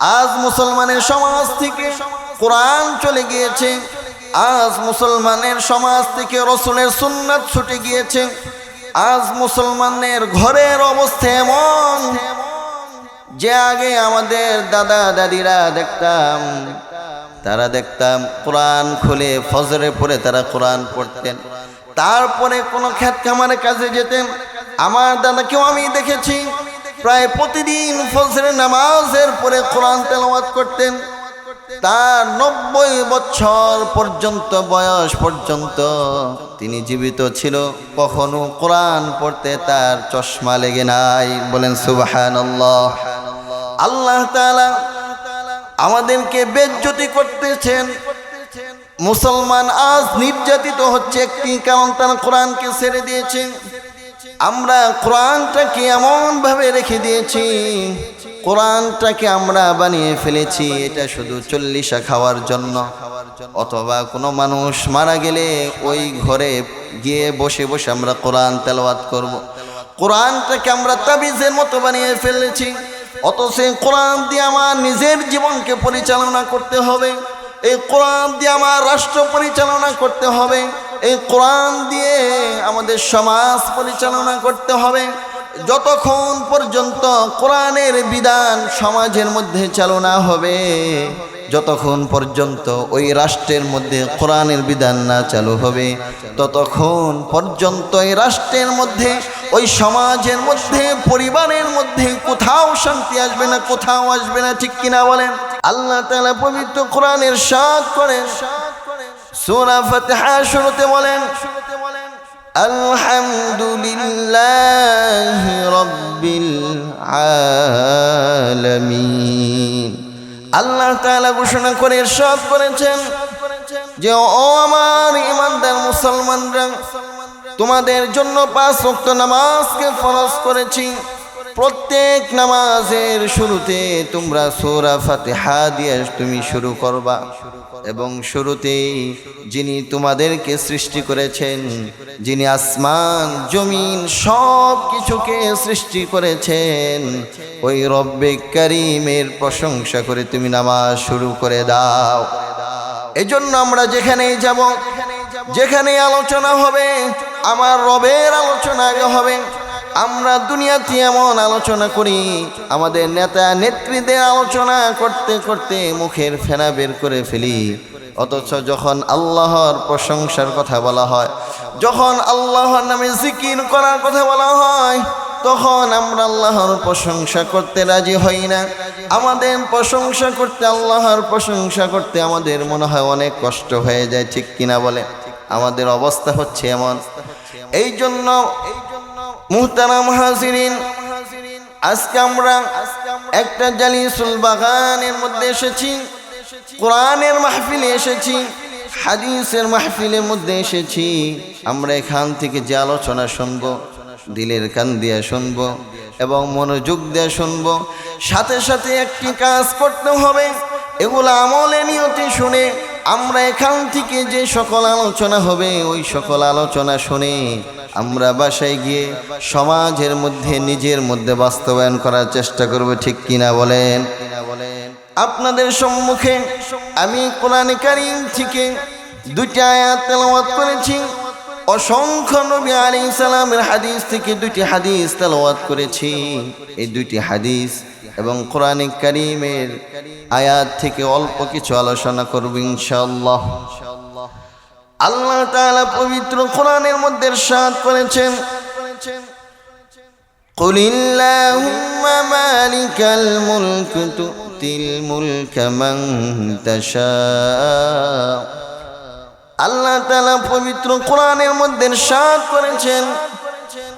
আজ মুসলমানের সমাজ থেকে কোরআন চলে গিয়েছে। আজ মুসলমানের সমাজ থেকে রসুলের সুন্নাত ছুটে গিয়েছে। আজ মুসলমানের ঘরের অবস্থা এমন যে আগে আমাদের দাদা দাদিরা দেখতাম, তারা দেখতাম কোরআন খুলে ফজরে পড়ে তারা কোরআন পড়তেন। তারপরে কোনো খ্যাত খামারের কাজে যেতেন। আমার দাদাকেও আমি দেখেছি। প্রায় প্রতিদিন ফজরে নামাজের পরে কোরআন তেলাওয়াত করতেন। তার নব্বই বছর পর্যন্ত বয়স পর্যন্ত তিনি জীবিত ছিল। কখনো কোরআন পড়তে তার চশমা লেগে নাই। বলেন সুবাহান আল্লাহ তাআলা আমাদেরকে বেজ্জতি করতেছেন। মুসলমান আজ নির্যাতিত হচ্ছে একটি কারণ তারা কোরআনকে ছেড়ে দিয়েছে। আমরা কোরআনটাকে এমনভাবে রেখে দিয়েছি, কোরআনটাকে আমরা বানিয়ে ফেলেছি, এটা শুধু চল্লিশা খাওয়ার জন্য অথবা কোনো মানুষ মারা গেলে ওই ঘরে গিয়ে বসে বসে আমরা কোরআন তেলাওয়াত করব। কোরআনটাকে আমরা তাবিজের মতো বানিয়ে ফেলেছি অত এই কোরআন দিয়ে আমার নিজের জীবনকে পরিচালনা করতে হবে, এই কোরআন দিয়ে আমার রাষ্ট্র পরিচালনা করতে হবে এই কোরআন দিয়ে আমাদের সমাজ পরিচালনা করতে হবে। যতক্ষণ পর্যন্ত কোরআনের বিধান সমাজের মধ্যে চালনা হবে, যতক্ষণ পর্যন্ত ওই রাষ্ট্রের মধ্যে কোরআনের বিধান না চালু হবে, ততক্ষণ পর্যন্ত এই রাষ্ট্রের মধ্যে, ওই সমাজের মধ্যে, পরিবারের মধ্যে কোথাও শান্তি আসবে না, কোথাও আসবে না, ঠিক কিনা বলেন? আল্লাহ তালা পবিত্র কোরআনের সাথ করেন। সূরা ফাতিহা শুরুতে বলেন, আলহামদুলিল্লাহি রাব্বিল আলামিন। আল্লাহ তাআলা ঘোষণা করে ইরশাদ করেছেন যে, ও আমার ইমানদার মুসলমানরা, তোমাদের জন্য পাঁচ ওয়াক্ত নামাজকে ফরজ করেছি। প্রত্যেক নামাজের শুরুতে তোমরা সূরা ফাতিহা দিয়ে তুমি শুরু করবা। এবং শুরুতেই যিনি তোমাদেরকে সৃষ্টি করেছেন, যিনি আসমান, জমিন সব কিছুকে সৃষ্টি করেছেন, ওই রব্বে করিমের প্রশংসা করে তুমি নামাজ শুরু করে দাও। এজন্য আমরা যেখানেই যাব যেখানে আলোচনা হবে, আমার রবের আলোচনা হবে আমরা দুনিয়াতে এমন আলোচনা করি, আমাদের নেতা নেত্রীদের আলোচনা করতে করতে মুখের ফেনা বের করে ফেলি। অথচ যখন আল্লাহর প্রশংসার কথা বলা হয়, যখন আল্লাহর নামে জিকির করার কথা বলা হয়, তখন আমরা আল্লাহর প্রশংসা করতে রাজি হই না। আমাদের প্রশংসা করতে, আল্লাহর প্রশংসা করতে আমাদের মনে হয় অনেক কষ্ট হয়ে যায়, ঠিক কিনা বলে? আমাদের অবস্থা হচ্ছে এমন। এই জন্য মুহতারাম হাজিরিন, আজকে আমরা একটা জালিসুল বাগানের মধ্যে এসেছি, কোরআনের মাহফিলে এসেছি, হাদিসের মাহফিলের মধ্যে এসেছি। আমরা এখান থেকে যে আলোচনা শুনব, দিলের কান দিয়ে শুনব এবং মনোযোগ দিয়ে শুনব। সাথে সাথে একটি কাজ করতে হবে, এগুলো আমলে নিয়তি শুনে আমরা এখান থেকে যে সকল আলোচনা হবে, ওই সকল আলোচনা শুনে আমরা বাসায় গিয়ে সমাজের মধ্যে, নিজের মধ্যে বাস্তবায়ন করার চেষ্টা করব, ঠিক কিনা বলেন? আপনাদের সম্মুখে আমি কোরআন কারিম থেকে দুটি আয়াত তেলাওয়াত করেছি। অসংখ্য নবী আলী সালামের হাদিস থেকে দুটি হাদিস তেলাওয়াত করেছি। এই দুটি হাদিস এবং কোরআন কারিমের আয়াত থেকে অল্প কিছু আলোচনা করব ইনশাআল্লাহ। আল্লাহ তাআলা পবিত্র কোরআনের মধ্যে ইরশাদ করেছেন قل اللهم مالك الملك تؤتي الملك من تشاء আল্লাহ তাআলা পবিত্র কোরআনের মধ্যে ইরশাদ করেছেন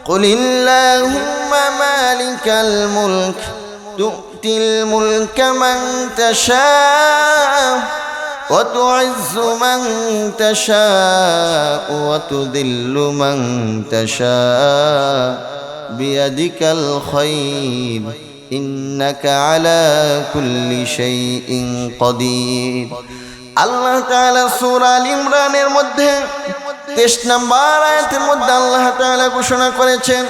قل اللهم مالك الملك تؤتي الملك من تشاء وتعز من تشاء وتذل من تشاء بيدك الخير إنك على كل شيء قدير আল্লাহ তাআলা সূরা আল ইমরানের মধ্যে তেইশ নম্বর আয়াতের মধ্যে আল্লাহ তাআলা ঘোষণা করেছেন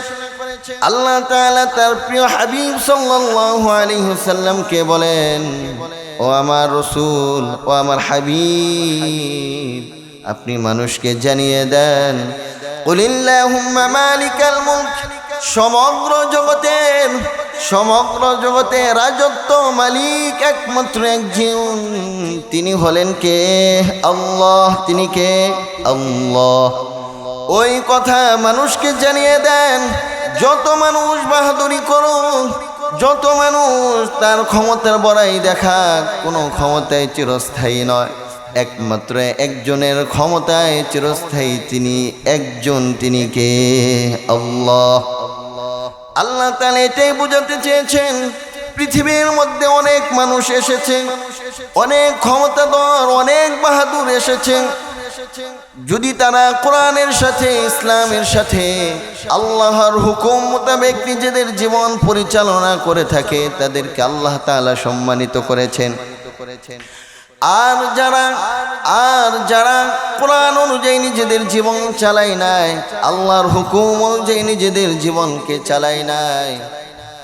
আল্লাহ তাআলা তার প্রিয় হাবিব সাল্লাল্লাহু আলাইহি ওয়াসাল্লামকে বলেন, ও আমার রসুল, ও আমার হাবিব, আপনি মানুষকে জানিয়ে দেন, কুলিল্লাহুম্মা মালিকাল মুলক, সমগ্র জগতের, সমগ্র জগতে রাজত্ব মালিক একমাত্র একজন তিনি হলেন কে? আল্লাহ। তিনি কে? আল্লাহ। ওই কথা মানুষকে জানিয়ে দেন যত মানুষ বাহাদুরি করুক, যত মানুষ তার ক্ষমতার বড়াই দেখা কোনো ক্ষমতায় চিরস্থায়ী নয়। একমাত্র একজনের ক্ষমতায় চিরস্থায়ী তিনি, একজন তিনি কে? আল্লাহ। আল্লাহ তাহলে এটাই বোঝাতে চেয়েছেন, পৃথিবীর মধ্যে অনেক মানুষ এসেছে, অনেক ক্ষমতাধর, অনেক বাহাদুর এসেছে। যদি তারা কোরআনের সাথে, ইসলামের সাথে, আল্লাহর হুকুম মোতাবেক নিজেদের জীবন পরিচালনা করে থাকে, তাদেরকে আল্লাহ তাআলা সম্মানিত করেছেন। আর যারা আর যারা কোরআন অনুযায়ী নিজেদের জীবন চালায় নাই, আল্লাহর হুকুম অনুযায়ী নিজেদের জীবনকে চালায় নাই,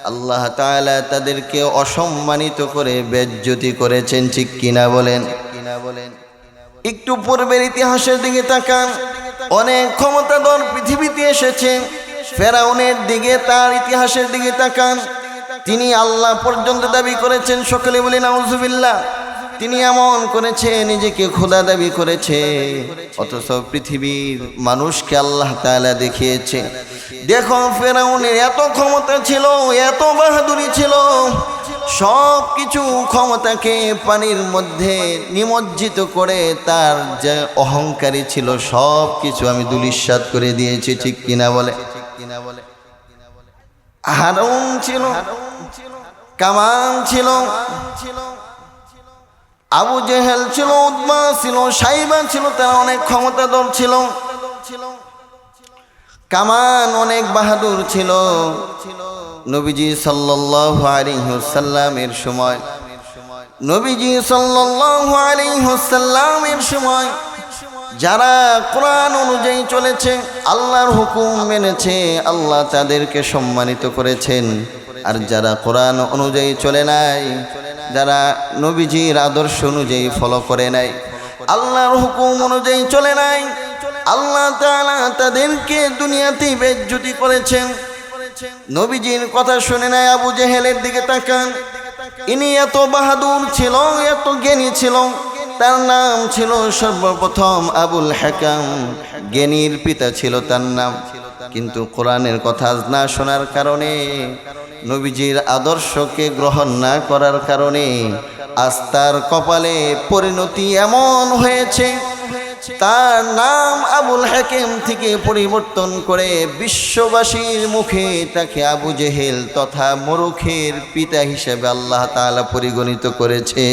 আল্লাহ তাআলা তাদেরকে অসম্মানিত করে বেজ্জতি করেছেন, ঠিক কিনা বলেন? কিনা বলেন একটু পূর্বের ইতিহাসের দিকে তাকান। অনেক ক্ষমতাধর পৃথিবীতে এসেছে। ফেরাউনের দিকে তার ইতিহাসের দিকে তাকান। তিনি আল্লাহ পর্যন্ত দাবি করেছেন, সকলে বলি নাউজুবিল্লাহ। তিনি এমন করেছে নিজেকে খোদা দাবি করেছে অথচ পৃথিবীর মানুষকে আল্লাহ তাআলা দেখিয়েছে। দেখো ফেরাউনের এত ক্ষমতা ছিল, এত বাহাদুরি ছিল। সব কিছু ক্ষমতাকে পানির মধ্যে নিমজ্জিত করে তার যে অহংকারী ছিল সব কিছু আমি দুলিশ্বাত করে দিয়েছি, ঠিক কিনা বলে? কিনা বলে হারুন ছিল কামান ছিল, আবু জেহেল ছিল উদ্মা ছিল, সাইবা ছিল, তারা অনেক ক্ষমতাধর ছিল। কামান অনেক বাহাদুর ছিল। নবীজি সাল্লাল্লাহু আলাইহি ওয়াসাল্লামের সময়, নবীজি সাল্লাল্লাহু আলাইহি ওয়াসাল্লামের সময় যারা কোরআন অনুযায়ী চলেছে, আল্লাহর হুকুম মেনেছে, আল্লাহ তাদেরকে সম্মানিত করেছেন। আর যারা কোরআন অনুযায়ী চলে নাই, যারা নবীজির আদর্শ অনুযায়ী ফলো করে নাই, আল্লাহর হুকুম অনুযায়ী চলে নাই, আল্লাহ তাদেরকে দুনিয়াতেই বেজ্জুতি করেছেন। নবীজির কথা শুনে নাই আবু জেহেলের দিকে তাকান। ইনি এত বাহাদুর ছিল এত জ্ঞানী ছিল তার নাম ছিল সর্বপ্রথম আবুল হাকাম। জ্ঞানীর পিতা ছিল তার নাম। কিন্তু কোরআনের কথা না শোনার কারণে নবীজির আদর্শকে গ্রহণ না করার কারণে আস্তার কপালে পরিণতি এমন হয়েছে তার নাম আবুল হাকিম থেকে পরিবর্তন করে বিশ্ববাসীর মুখে তাকে আবু জেহেল তথা মরুখের পিতা হিসেবে আল্লাহ তাআলা পরিগণিত করেছে।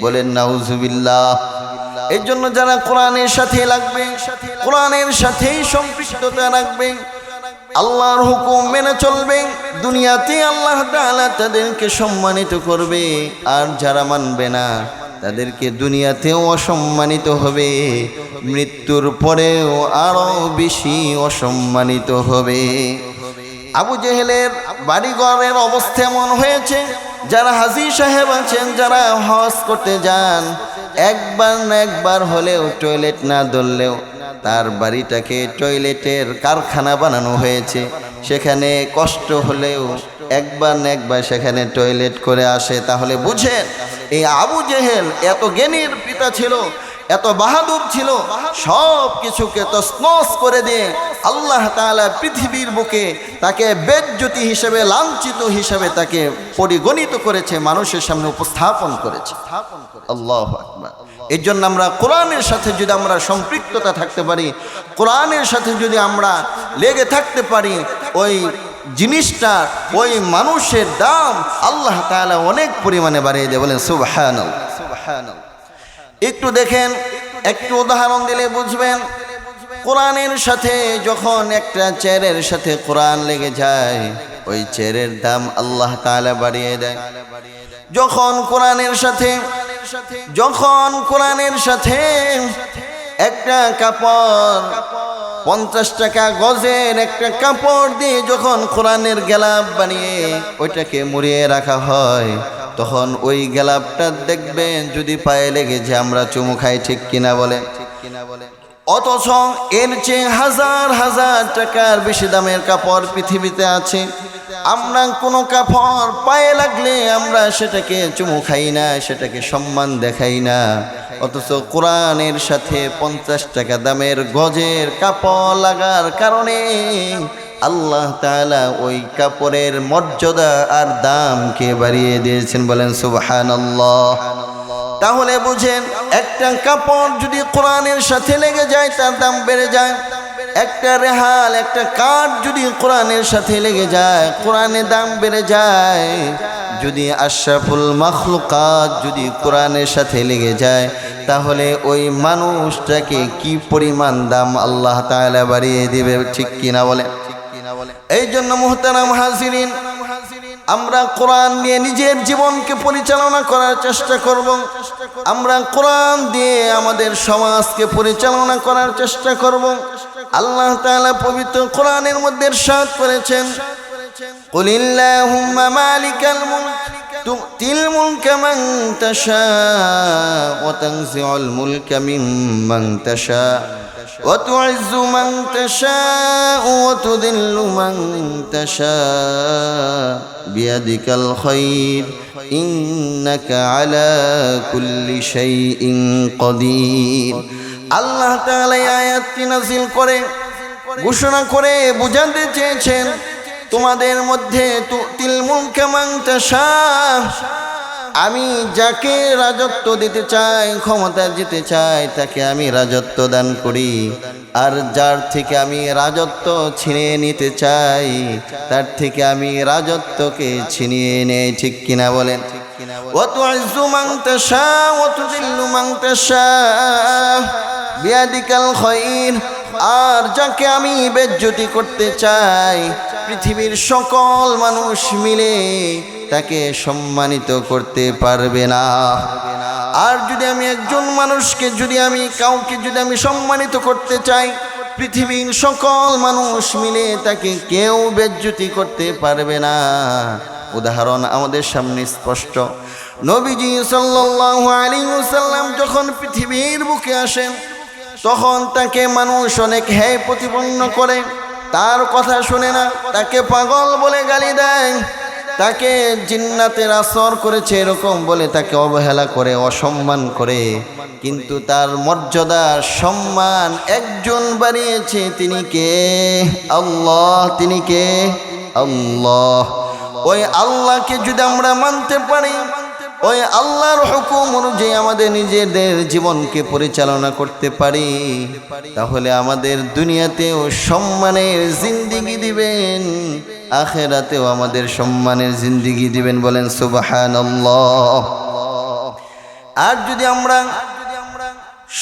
বলেন, নাউজুবিল্লাহ। এর জন্য যারা কোরআনের সাথে লাগবে, কোরআনের সাথেই সম্পৃক্ততা রাখবে, আল্লাহর হুকুম মেনে চলবে, দুনিয়াতে আল্লাহ তাদেরকে সম্মানিত করবে, আর যারা মানবে না তাদেরকে দুনিয়াতেও অসম্মানিত হবে। মৃত্যুর পরেও আরও বেশি অসম্মানিত হবে। আবু জেহেলের বাড়িঘরের অবস্থা এমন হয়েছে, যারা হাজি সাহেব আছেন, যারা হজ করতে যান একবার না একবার হলেও টয়লেট না ধরলেও তার বাড়িটাকে টয়লেটের কারখানা বানানো হয়েছে। সেখানে কষ্ট হলেও একবার না একবার সেখানে টয়লেট করে আসে। তাহলে বুঝেন, এই আবু জেহেল এত জ্ঞানীর পিতা ছিল এত বাহাদুর ছিল সব কিছুকে তসনস করে দিয়ে আল্লাহ তাআলা পৃথিবীর বুকে তাকে বেজ্জতি হিসেবে, লাঞ্ছিত হিসেবে তাকে পরিগণিত করেছে, মানুষের সামনে উপস্থাপন করেছে। আল্লাহ এর জন্য আমরা কোরআনের সাথে যদি আমরা সম্পৃক্ততা থাকতে পারি, কোরআনের সাথে যদি আমরা লেগে থাকতে পারি, ওই জিনিসটা, ওই মানুষের দাম আল্লাহ তাআলা অনেক পরিমাণে বাড়িয়ে দেয় বলেন সুবহানাল সুবহানাল একটু দেখেন, একটু উদাহরণ দিলে বুঝবেন। কোরআনের সাথে যখন একটা চেয়ারের সাথে কোরআন লেগে যায়, ওই চেয়ারের দাম আল্লাহ তালা বাড়িয়ে দেয়। যখন কোরআনের সাথে, যখন কোরআনের সাথে একটা কাপড় পঞ্চাশ টাকা গজের একটা কাপড় দিয়ে যখন কোরআনের গেলাপ বানিয়ে ওইটাকে মুড়িয়ে রাখা হয়, তখন ওই গেলাপটা দেখবেন যদি পায়ে লেগে যে আমরা চুমু খাই ঠিক কিনা বলে। অথচ এর চেয়ে হাজার হাজার টাকার বেশি দামের কাপড় পৃথিবীতে আছে। আমরা কোনো কাপড় পায়ে লাগলে আমরা সেটাকে চুমু খাই না, সেটাকে সম্মান দেখাই না। অথচ কোরআনের সাথে পঞ্চাশ টাকা দামের গজের কাপড় লাগার কারণে আল্লাহ তাআলা ওই কাপড়ের মর্যাদা আর দামকে বাড়িয়ে দিয়েছেন বলেন, সুবহানাল্লাহ। তাহলে বুঝেন, একটা কাপড় যদি কোরআনের সাথে লেগে যায়, তার দাম বেড়ে যায়। একটা রেহাল, একটা কাঠ যদি কোরআনের সাথে লেগে যায়, কোরআনের দাম বেড়ে যায়। যদি আশরাফুল মখলুকাত যদি কোরআনের সাথে লেগে যায়, তাহলে ওই মানুষটাকে কি পরিমাণ দাম আল্লাহ তাআলা বাড়িয়ে দেবে, ঠিক কিনা বলে? এই জন্য মোহতারাম হাজিরিন, আমরা কোরআন নিয়ে নিজের জীবনকে পরিচালনা করার চেষ্টা করব। আমরা কোরআন দিয়ে আমাদের সমাজকে পরিচালনা করার চেষ্টা করব। আল্লাহ তাআলা পবিত্র কোরআনের মধ্যে ইরশাদ করেছেন কুলিল্লাহুম্মা মালিকাল মুলক تؤتي الملك من تشاء وتنزع الملك ممن تشاء وتعز من تشاء وتذل من تشاء بيدك الخير إنك على كل شيء قدير আল্লাহ তাআলা এই আয়াতটি নাযিল করে ঘোষণা করে বুঝাতে চেয়েছেন তোমাদের মধ্যে তুতিল মুলকা মান তাশা আমি যাকে রাজত্ব দিতে চাই ক্ষমতা দিতে চাই তাকে আমি রাজত্ব দান করি আর যার থেকে আমি রাজত্ব ছিনিয়ে নিতে চাই তার থেকে আমি রাজত্বকে ছিনিয়ে নেই ঠিক কিনা বলেন وتعز من تشاء وتذل من تشاء بيدك الخير আর যাকে আমি বেজ্জতি করতে চাই পৃথিবীর সকল মানুষ মিলে তাকে সম্মানিত করতে পারবে না। আর যদি আমি একজন মানুষকে, যদি আমি কাউকে, যদি আমি সম্মানিত করতে চাই, পৃথিবীর সকল মানুষ মিলে তাকে কেউ বেজ্জতি করতে পারবে না। উদাহরণ আমাদের সামনে স্পষ্ট। নবীজি সাল্লাল্লাহু আলাইহি ওয়াসাল্লাম যখন পৃথিবীর বুকে আসেন, তখন তাকে মানুষ অনেক হ্যায় প্রতিপন্ন করে। তার কথা শুনে না, তাকে পাগল বলে গালি দেয়। তাকে জিন্নাতের আসর করেছে এরকম বলে তাকে অবহেলা করে, অসম্মান করে। কিন্তু তার মর্যাদা, সম্মান একজন বাড়িয়েছে, তিনি কে? আল্লাহ, তিনি কে? আল্লাহ। ওই আল্লাহকে যদি আমরা মানতে পারি ওই আল্লাহর হুকুম অনুযায়ী আমাদের নিজেদের জীবনকে পরিচালনা করতে পারি। তাহলে আমাদের দুনিয়াতেও সম্মানের জিন্দিগি দিবেন, আখেরাতেও আমাদের সম্মানের জিন্দিগি দিবেন বলেন সুবাহান আর যদি আমরা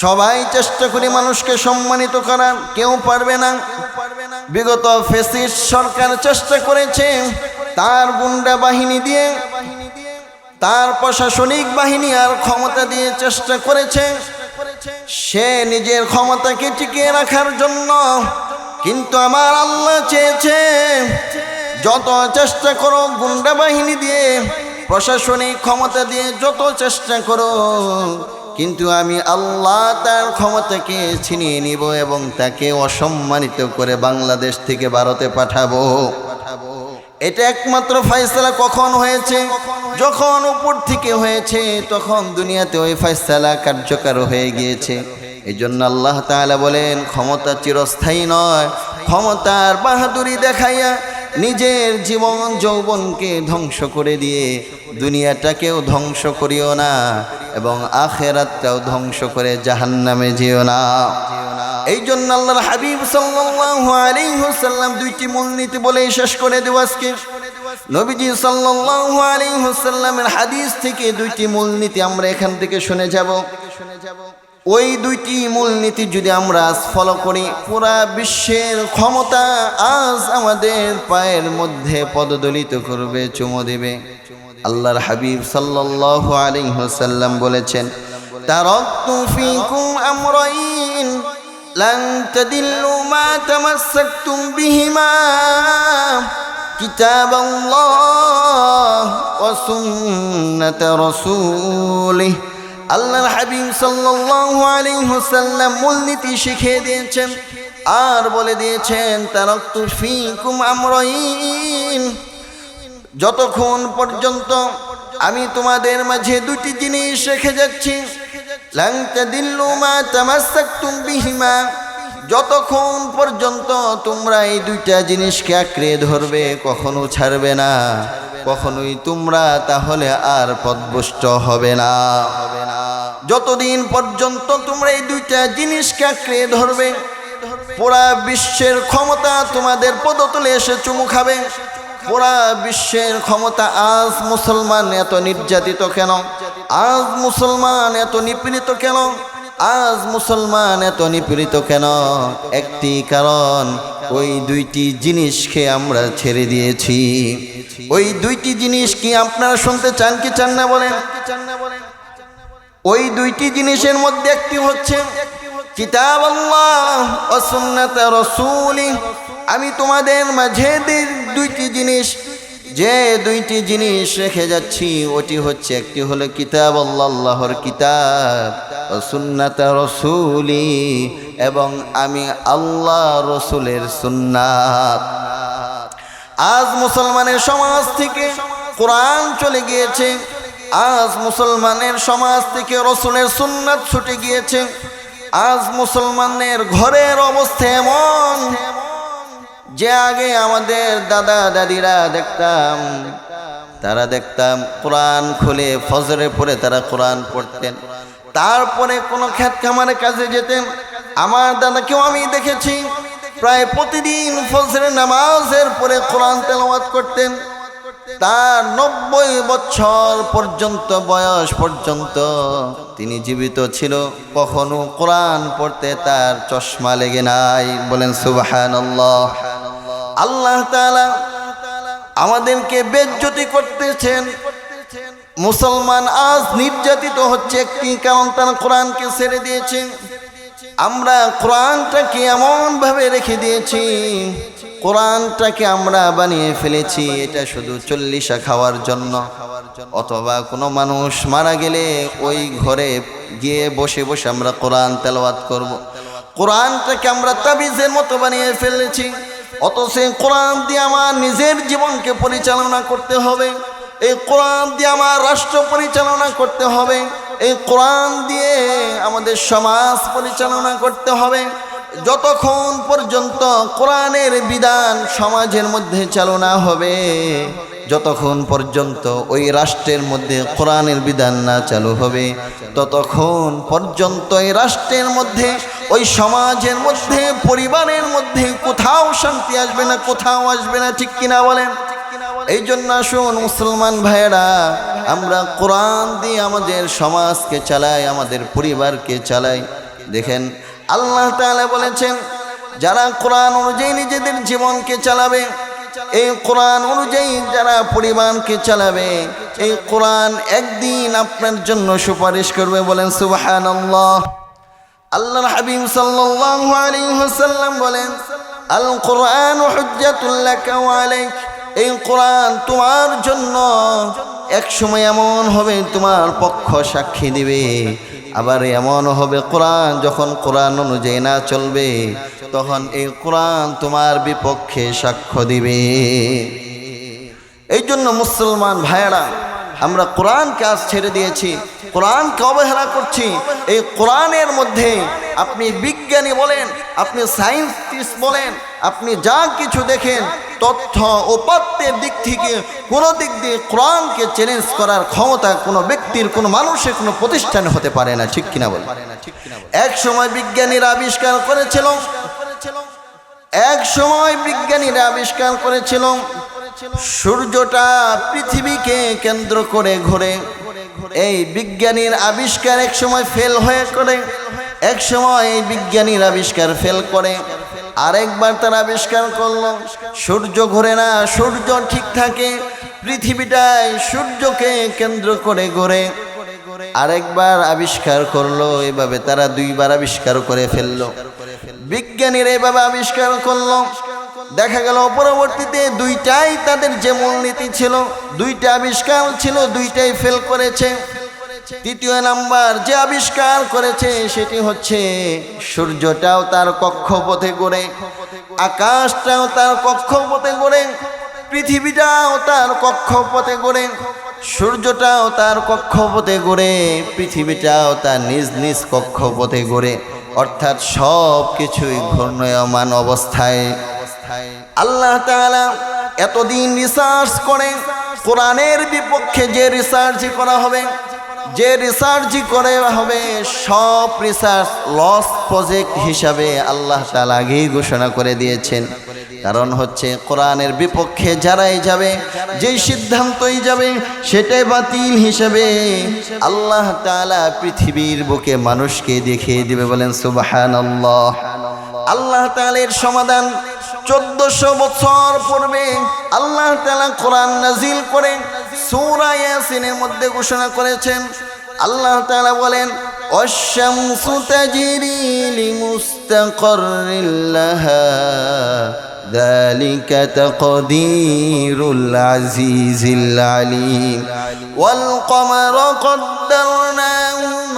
সবাই চেষ্টা করি মানুষকে সম্মানিত করার, কেউ পারবে না। বিগত ফেসিস সরকার চেষ্টা করেছে তার গুন্ডা বাহিনী দিয়ে তার প্রশাসনিক বাহিনী আর ক্ষমতা দিয়ে চেষ্টা করেছে। সে নিজের ক্ষমতাকে টিকিয়ে রাখার জন্য। কিন্তু আমার আল্লাহ চেয়েছে, যত চেষ্টা করো গুন্ডা বাহিনী দিয়ে, প্রশাসনিক ক্ষমতা দিয়ে যত চেষ্টা করো, কিন্তু আমি আল্লাহ তার ক্ষমতাকে ছিনিয়ে নিব এবং তাকে অসম্মানিত করে বাংলাদেশ থেকে ভারতে পাঠাবো। এটা একমাত্র ফাইসলা কখন হয়েছে? যখন উপর থেকে হয়েছে, তখন দুনিয়াতে ওই ফাইসলা কার্যকর হয়ে গিয়েছে। এই জন্য আল্লাহ তাআলা বলেন, ক্ষমতা চিরস্থায়ী নয়। ক্ষমতার বাহাদুরি দেখাইয়া নিজের জীবন, যৌবনকে ধ্বংস করে দিয়ে দুনিয়াটাকেও ধ্বংস করিও না এবং আখেরাতটাও ধ্বংস করে জাহান্নামে যেও না। এই জন্য আল্লাহর হাবিব ওয়াসাল্লাম দুইটি মূলনীতি বলে শেষ করে দেব আজকে। নবীজি সাল্লাল্লাহু আলাইহি ওয়াসাল্লামের হাদিস থেকে দুইটি মূলনীতি আমরা এখান থেকে শুনে যাব। শুনে যাব ওই দুইটি মূলনীতি যদি আমরা আজ ফলো করি, পুরা বিশ্বের ক্ষমতা আজ আমাদের পায়ের মধ্যে পদদলিত করবে, চুমো দেবে। আল্লাহর হাবিব সাল্লাল্লাহু আলাইহি ওয়াসাল্লাম বলেছেন, তারাকতু ফিকুম আমরাইন لن تدلوا ما تمسكتم بهما كتاب الله وسنة رسوله আল্লাহর হাবিব সাল্লাল্লাহু আলাইহি ওয়াসাল্লাম মূলনীতি শিখিয়ে দিয়েছেন আর বলে দিয়েছেন তারাক্তু ফিকুম আমরাইন যতক্ষণ পর্যন্ত আমি তোমাদের মাঝে দুটি জিনিস রেখে যাচ্ছি যতক্ষণ পর্যন্ত তোমরা এই দুইটা জিনিসকে আঁকড়ে ধরবে, কখনো ছাড়বে না। কখনোই তোমরা তাহলে আর পদভুষ্ট হবে না। যতদিন পর্যন্ত তোমরা এই দুইটা জিনিসকে আঁকড়ে ধরবে, পুরা বিশ্বের ক্ষমতা তোমাদের পদতলে এসে চুমু খাবে। পুরা বিশ্বের ক্ষমতা আজ মুসলমান এত নির্যাতিত কেন? আজ মুসলমান এত নিপীড়িত কেন? আজ মুসলমান এত নিপীড়িত কেন? একটি কারণ, ওই দুইটি জিনিসকে আমরা ছেড়ে দিয়েছি। ওই দুইটি জিনিস কি আপনারা শুনতে চান কি চান না বলেন? ওই দুইটি জিনিসের মধ্যে একটি হচ্ছে কিতাব আল্লাহ ও সুন্নাত রসুলি। আমি তোমাদের মাঝে দুইটি জিনিস, যে দুইটি জিনিস রেখে যাচ্ছি, ওটি হচ্ছে, একটি হলো কিতাব আল্লাহ আল্লাহর কিতাব ও সুন্নাত রসুলি, এবং আমি আল্লাহ রসুলের সুন্নাত। আজ মুসলমানের সমাজ থেকে কোরআন চলে গিয়েছে। আজ মুসলমানের সমাজ থেকে রসুলের সুন্নাত ছুটে গিয়েছে। আজ মুসলমানের ঘরের অবস্থা এমন যে আগে আমাদের দাদা দাদিরা দেখতাম, তারা দেখতাম কোরআন খুলে ফজরে পড়ে তারা কোরআন পড়তেন। তারপরে কোনো খ্যাত খামারের কাজে যেতেন। আমার দাদাকেও আমি দেখেছি। প্রায় প্রতিদিন ফজরের নামাজের পরে কোরআন তেলাওয়াত করতেন। তার নব্বই বছর পর্যন্ত বয়স পর্যন্ত তিনি জীবিত ছিল। কখনো কোরআন পড়তে তার চশমা লেগে নাই। বলেন সুবাহান আল্লাহ তাআলা আমাদেরকে বেজ্জতি করতেছেন। মুসলমান আজ নির্যাতিত হচ্ছে একটি কারণ তারা কোরআনকে ছেড়ে দিয়েছে। আমরা কোরআনটাকে এমনভাবে রেখে দিয়েছি কোরআনটাকে আমরা বানিয়ে ফেলেছি, এটা শুধু চল্লিশা খাওয়ার জন্য অথবা কোনো মানুষ মারা গেলে ওই ঘরে গিয়ে বসে বসে আমরা কোরআন তেলাওয়াত করব। কোরআনটাকে আমরা তাবিজের মতো বানিয়ে ফেলেছি, অথচ এই কোরআন দিয়ে আমার নিজের জীবনকে পরিচালনা করতে হবে, এই কোরআন দিয়ে আমার রাষ্ট্র পরিচালনা করতে হবে, এই কোরআন দিয়ে আমাদের সমাজ পরিচালনা করতে হবে যতক্ষণ পর্যন্ত কোরআনের বিধান সমাজের মধ্যে চালনা হবে, যতক্ষণ পর্যন্ত ওই রাষ্ট্রের মধ্যে কোরআনের বিধান না চালু হবে, ততক্ষণ পর্যন্ত এই রাষ্ট্রের মধ্যে, ওই সমাজের মধ্যে, পরিবারের মধ্যে কোথাও শান্তি আসবে না, কোথাও আসবে না, ঠিক কিনা বলেন? এই জন্য আসুন মুসলমান ভাইয়েরা, আমরা কোরআন দিয়ে আমাদের সমাজকে চালাই, আমাদের পরিবারকে চালাই। দেখেন আল্লাহ তাআলা বলেছেন, যারা কোরআন অনুযায়ী নিজেদের জীবনকে চালাবে, এই কোরআন অনুযায়ী যারা পরিবারকে চালাবে, এই কোরআন একদিন আপনার জন্য সুপারিশ করবে বলেন সুবাহান আল্লাহ হাবিব ওয়াসাল্লাম বলেন আল কোরআন হুজ্জাতুল লাকা ওয়া আলাইক। এই কোরআন তোমার জন্য এক সময় এমন হবে, তোমার পক্ষ সাক্ষী দিবে। আবার এমন হবে কোরআন যখন কোরআন অনুযায়ী না চলবে, তখন এই কোরআন তোমার বিপক্ষে সাক্ষ্য দিবে। এই জন্য মুসলমান ভাইয়েরা আমরা কোরআনকে আজ ছেড়ে দিয়েছি। কোরআনকে অবহেলা করছি। এই কোরআনের মধ্যে আপনি বিজ্ঞানী বলেন, আপনি সায়েন্টিস্ট বলেন, আপনি যা কিছু দেখেন, তথ্য উপাত্তের দিক থেকে কোনো দিক দিয়ে কোরআনকে চ্যালেঞ্জ করার ক্ষমতা কোনো ব্যক্তির, কোনো মানুষের, কোনো প্রতিষ্ঠানে হতে পারে না, ঠিক কিনা বল এক সময় বিজ্ঞানীরা আবিষ্কার করেছিল, এক সময় বিজ্ঞানীরা আবিষ্কার করেছিল সূর্যটা পৃথিবীকে কেন্দ্র করে ঘোরে। এই বিজ্ঞানীর আবিষ্কার এক সময় ফেল হয়ে করে। এক সময় এই বিজ্ঞানীর আবিষ্কার ফেল করে। আরেকবার তার আবিষ্কার করল। সূর্য ঘোরে না, সূর্য ঠিক থাকে। পৃথিবীটাই সূর্যকে কেন্দ্র করে ঘোরে। আরেকবার আবিষ্কার করল, এভাবে তারা দুইবার আবিষ্কার করে ফেলল। বিজ্ঞানীরা এভাবে আবিষ্কার করল। দেখা গেল পরবর্তীতে দুইটাই তাদের যে মূলনীতি ছিল, দুইটা আবিষ্কার ছিল, দুইটাই ফেল করেছে। তৃতীয় নাম্বার যে আবিষ্কার করেছে, সেটি হচ্ছে সূর্যটাও তার কক্ষপথে গড়ে, আকাশটাও তার কক্ষপথে গড়ে, পৃথিবীটাও তার কক্ষপথে গড়ে, সূর্যটাও তার কক্ষপথে গড়ে, পৃথিবীটাও তার নিজ নিজ কক্ষপথে গড়ে। অর্থাৎ সব কিছুই ঘূর্ণয়মান অবস্থায়। আল্লাহ তাআলা এতদিন রিসার্চ করে, কোরআনের বিপক্ষে যে রিসার্চ করা হবে, যে রিসার্চ করে হবে, সব রিসার্চ লস প্রজেক্ট হিসাবে আল্লাহ তাআলা আগেই ঘোষণা করে দিয়েছেন। কারণ হচ্ছে কোরআনের বিপক্ষে যারাই যাবে, যেই সিদ্ধান্তই যাবে, সেটাই বাতিল হিসাবে আল্লাহ তাআলা পৃথিবীর বুকে মানুষকে দেখিয়ে দিবে বলেন, সুবহানাল্লাহ। আল্লাহ তাআলার সমাধান চোদ্দশো বছর পূর্বে আল্লাহ তাআলা কোরআন নাজিল করে সূরা ইয়াসিনের মধ্যে ঘোষণা করেছেন আল্লাহ তাআলা বলেন والشمس تجري لمستقر لها ذلك تقدير العزيز العليم والقمر قدرناه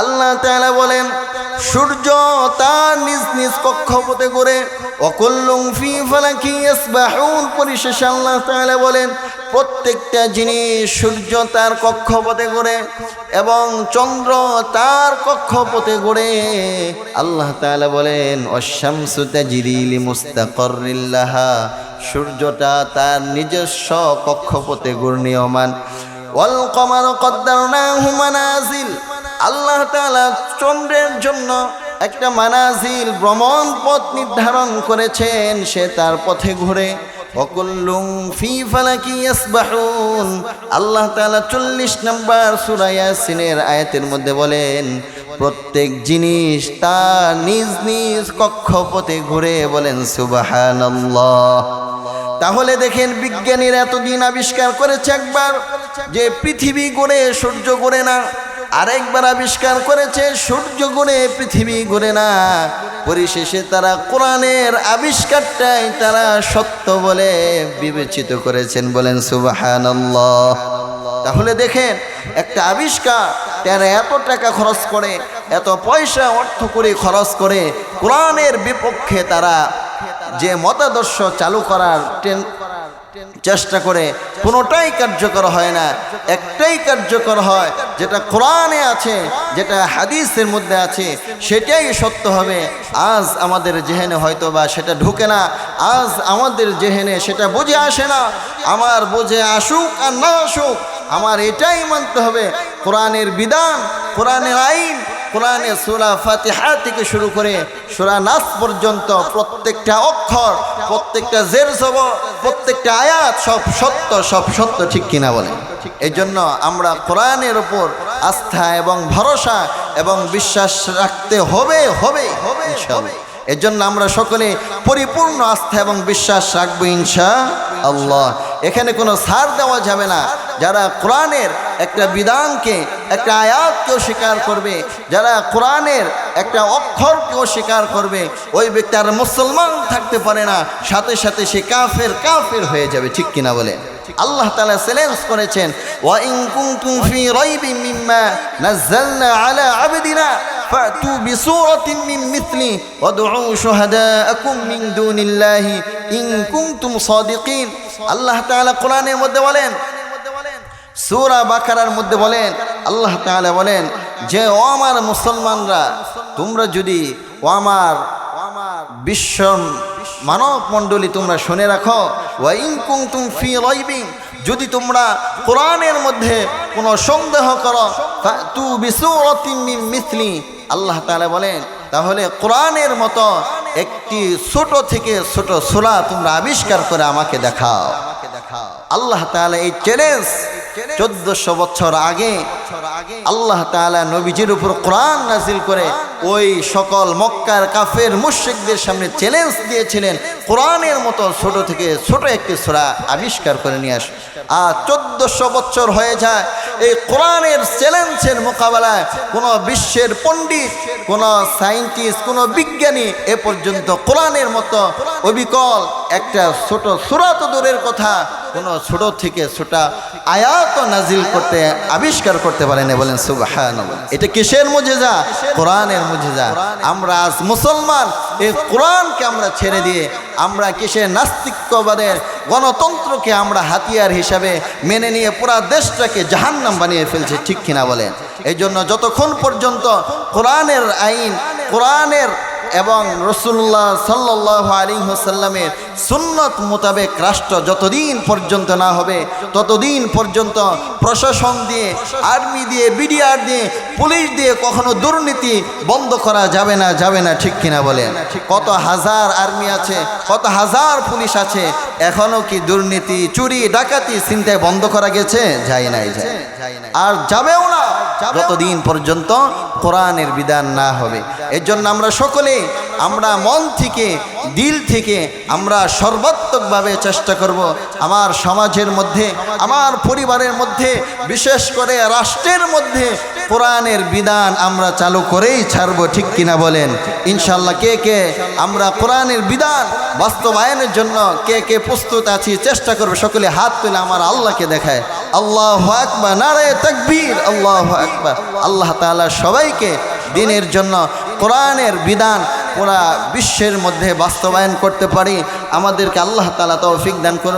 আল্লাহ তাআলা বলেন, সূর্য তার নিজ নিজ কক্ষপথে ফালাকি ইয়াসবাহুন। পরিশেষে আল্লাহ তাআলা বলেন, প্রত্যেকটা জিনিস সূর্য তার কক্ষপথে করে এবং চন্দ্র তার কক্ষপথে করে আল্লাহ তাআলা বলেন, অশামসু তাজরি লিমুস্তাকররিল লাহা। সূর্যটা তার নিজস্ব কক্ষপথে ঘূর্ণীয়মান। ওয়াল কমার কদ্দারনাহু আল্লাহ তাআলা চন্দ্রের জন্য একটা মানাজিল ভ্রমণ পথ নির্ধারণ করেছেন। সে তার পথে ঘুরে অকুল্লুম ফি ফালাকি ইয়াসবাহুন। আল্লাহ তাআলা চল্লিশ নম্বর সূরা ইয়াসিনের আয়াতের মধ্যে বলেন, প্রত্যেক জিনিস তার নিজ নিজ কক্ষপথে ঘুরে বলেন, সুবহানাল্লাহ। তাহলে দেখেন বিজ্ঞানীরা এতদিন আবিষ্কার করেছে একবার, যে পৃথিবী গড়ে সূর্য গড়ে না। আরেকবার আবিষ্কার করেছে, সূর্য গড়ে পৃথিবী গড়ে না। পরিশেষে তারা কোরআনের আবিষ্কারটাই তারা সত্য বলে বিবেচিত করেছেন বলেন, সুবাহানাল্লাহ। তাহলে দেখেন, একটা আবিষ্কার তারা এত টাকা খরচ করে, এত পয়সা, অর্থ করে খরচ করে, কোরআনের বিপক্ষে তারা যে মতাদর্শ চালু করার চেষ্টা করে, কোনোটাই কার্যকর হয় না। একটাই কার্যকর হয়, যেটা কোরআনে আছে, যেটা হাদিসের মধ্যে আছে, সেটাই সত্য হবে। আজ আমাদের জেহেনে হয়তো বা সেটা ঢুকে না, আজ আমাদের জেহেনে সেটা বুঝে আসে না। আমার বুঝে আসুক আর না আসুক, আমার এটাই মানতে হবে। কোরআনের বিধান, কোরআনের আইন কোরআনে সুরা ফাতিহা থেকে শুরু করে সুরা নাস পর্যন্ত প্রত্যেকটা অক্ষর, প্রত্যেকটা জের সব প্রত্যেকটা আয়াত সব সত্য সব সত্য ঠিক কিনা বলে। এই জন্য আমরা কোরআনের ওপর আস্থা এবং ভরসা এবং বিশ্বাস রাখতে হবে হবে হবে এর জন্য আমরা সকলে পরিপূর্ণ আস্থা এবং বিশ্বাস রাখব ইনশা আল্লাহ এখানে কোনো ছাড় দেওয়া যাবে না। যারা কোরআনের একটা বিধানকে একটা আয়াতকেও স্বীকার করবে যারা কোরআনের একটা অক্ষরকেও স্বীকার করবে ওই ব্যক্তি আর মুসলমান থাকতে পারে না সাথে সাথে সে কাফের কাফের হয়ে যাবে ঠিক কিনা বলে আল্লাহ তাআলা চ্যালেঞ্জ করেছেন ওয়া ইন কুনতুম ফি রাইবিন মিম্মা নাযালনা আলা আবদিনা فأتوا بسورة من مثله وادعوا شهداءكم من دون الله إن كنتم صادقين আল্লাহ তাআলা কোরআনের মধ্যে বলেন সূরা বাকারার মধ্যে বলেন, আল্লাহ তাআলা বলেন, যে ও আমার মুসলমানরা, তোমরা যদি ও আমার বিশ্ব মানব মণ্ডলী তোমরা শুনে রাখো ওয়াইন কুনতুম ফি রাইবিন, যদি তোমরা কোরআনের মধ্যে কোনো সন্দেহ করো তু মিথলি আল্লাহ তাআলা বলেন, তাহলে কোরআনের মতো একটি ছোট থেকে ছোট সোলা তোমরা আবিষ্কার করে আমাকে দেখাও। আল্লাহ তাআলা এই চ্যালেঞ্জ চোদ্দশো বছর আগে আল্লাহ তাআলা নবীজির উপর কোরআন নাজিল করে ওই সকল মক্কার কাফের মুশ্রিকদের সামনে চ্যালেঞ্জ দিয়েছিলেন। কোরআনের মতো ছোট থেকে ছোট একটি সোরা আবিষ্কার করে নিয়ে আস। আর চোদ্দশো বছর হয়ে যায়, এই কোরআনের চ্যালেঞ্জের মোকাবেলায় কোনো বিশ্বের পণ্ডিত, কোনো সায়েন্টিস্ট কোনো বিজ্ঞানী এ পর্যন্ত কোরআনের মতো অবিকল একটা ছোট সুরা তো দূরের কথা। কোনো ছোট থেকে ছোট আয়াত নাজিল করতে, আবিষ্কার করতে পারেনি বলেন সুবাহান এটা কিসের মুজেজা? কোরআনের মুজেজা। আমরা আজ মুসলমান, এই কোরআনকে আমরা ছেড়ে দিয়ে আমরা কিসের নাস্তিক্যবাদের গণতন্ত্রকে আমরা হাতিয়ার হিসাবে মেনে নিয়ে পুরা দেশটাকে জাহান্নাম বানিয়ে ফেলছে, ঠিক কিনা বলেন? এই জন্য যতক্ষণ পর্যন্ত কোরআনের আইন, কোরআনের এবং রসুল্লাহ সাল্লাহ আলী হোসাল্লামের সুন্নত মোতাবেক রাষ্ট্র যতদিন পর্যন্ত না হবে, ততদিন পর্যন্ত প্রশাসন দিয়ে, আর্মি দিয়ে, বিডিআর দিয়ে, পুলিশ দিয়ে কখনো দুর্নীতি বন্ধ করা যাবে না যাবে না, ঠিক কিনা বলেন? কত হাজার আর্মি আছে, কত হাজার পুলিশ আছে, এখনও কি দুর্নীতি, চুরি, ডাকাতি চিন্তায় বন্ধ করা গেছে? যাই নাই, যায় আর যাবেও না। যতদিন পর্যন্ত কোরআনের বিধান না হবে। এর জন্য আমরা সকলে, আমরা মন থেকে, দিল থেকে আমরা সর্বাত্মকভাবে চেষ্টা করব আমার সমাজের মধ্যে, আমার পরিবারের মধ্যে, বিশেষ করে রাষ্ট্রের মধ্যে কোরআনের বিধান আমরা চালু করেই ছাড়বো, ঠিক কিনা বলেন? ইনশাল্লাহ কে কে আমরা কোরআনের বিধান বাস্তবায়নের জন্য কে কে প্রস্তুত আছি, চেষ্টা করবে সকলে হাত তুলে আমার আল্লাহকে দেখায়। আল্লাহ আকবার নারে তকবীর, আল্লাহ আকবার। আল্লাহ তালা সবাইকে দিনের জন্য কোরআনের বিধান পুরা বিশ্বের মধ্যে বাস্তবায়ন করতে পারি। আমাদেরকে আল্লাহ তাআলা তৌফিক দান করুন